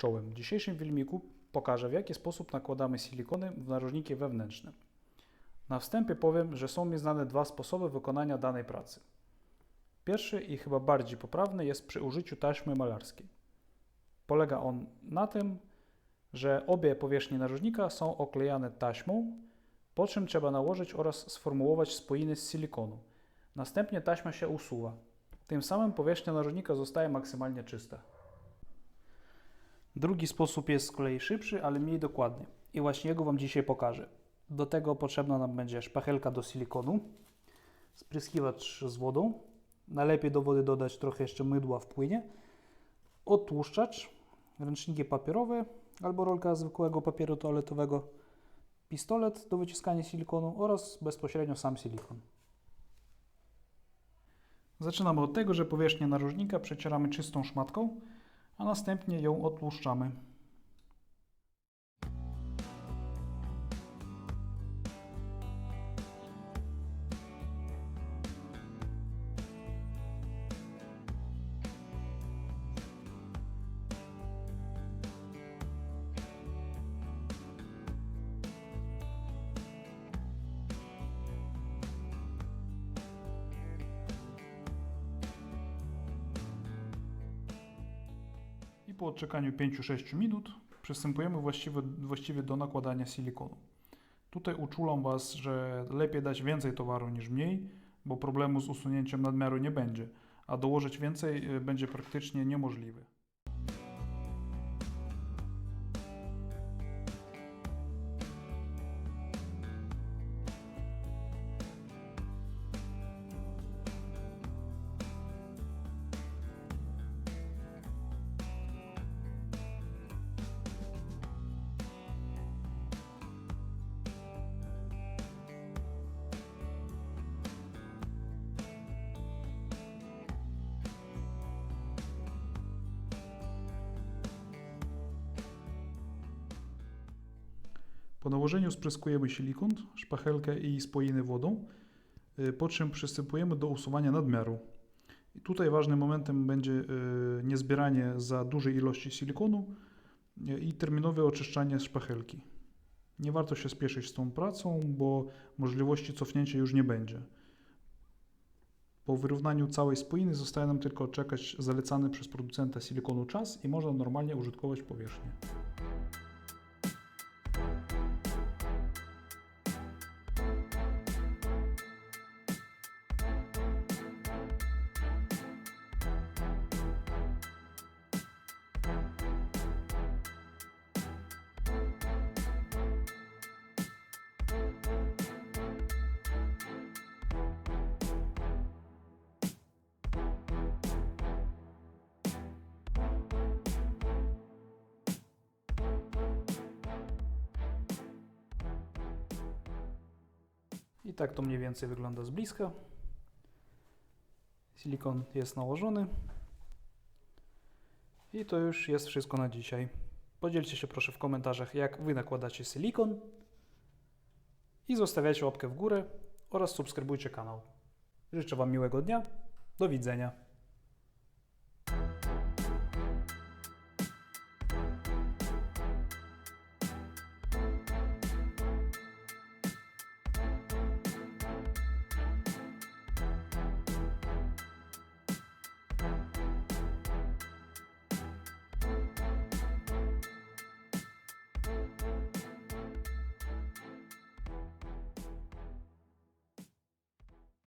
Czołem. W dzisiejszym filmiku pokażę w jaki sposób nakładamy silikony w narożniki wewnętrzne. Na wstępie powiem, że są mi znane dwa sposoby wykonania danej pracy. Pierwszy i chyba bardziej poprawny jest przy użyciu taśmy malarskiej. Polega on na tym, że obie powierzchnie narożnika są oklejane taśmą, po czym trzeba nałożyć oraz sformułować spoiny z silikonu. Następnie taśma się usuwa. Tym samym powierzchnia narożnika zostaje maksymalnie czysta. Drugi sposób jest z kolei szybszy, ale mniej dokładny. I właśnie jego Wam dzisiaj pokażę. Do tego potrzebna nam będzie szpachelka do silikonu, spryskiwacz z wodą, najlepiej do wody dodać trochę jeszcze mydła w płynie, odtłuszczacz, ręczniki papierowe albo rolka zwykłego papieru toaletowego, pistolet do wyciskania silikonu oraz bezpośrednio sam silikon. Zaczynamy od tego, że powierzchnię narożnika przecieramy czystą szmatką, a następnie ją odtłuszczamy. Po odczekaniu 5-6 minut przystępujemy właściwie, właściwie do nakładania silikonu. Tutaj uczulam Was, że lepiej dać więcej towaru niż mniej, bo problemu z usunięciem nadmiaru nie będzie, a dołożyć więcej y, będzie praktycznie niemożliwe. Po nałożeniu spryskujemy silikon, szpachelkę i spoiny wodą, y, po czym przystępujemy do usuwania nadmiaru. I tutaj ważnym momentem będzie y, niezbieranie za dużej ilości silikonu y, i terminowe oczyszczanie szpachelki. Nie warto się spieszyć z tą pracą, bo możliwości cofnięcia już nie będzie. Po wyrównaniu całej spoiny zostaje nam tylko czekać zalecany przez producenta silikonu czas i można normalnie użytkować powierzchnię. I tak to mniej więcej wygląda z bliska. Silikon jest nałożony. I to już jest wszystko na dzisiaj. Podzielcie się proszę w komentarzach, jak Wy nakładacie silikon. I zostawiajcie łapkę w górę oraz subskrybujcie kanał. Życzę Wam miłego dnia. Do widzenia.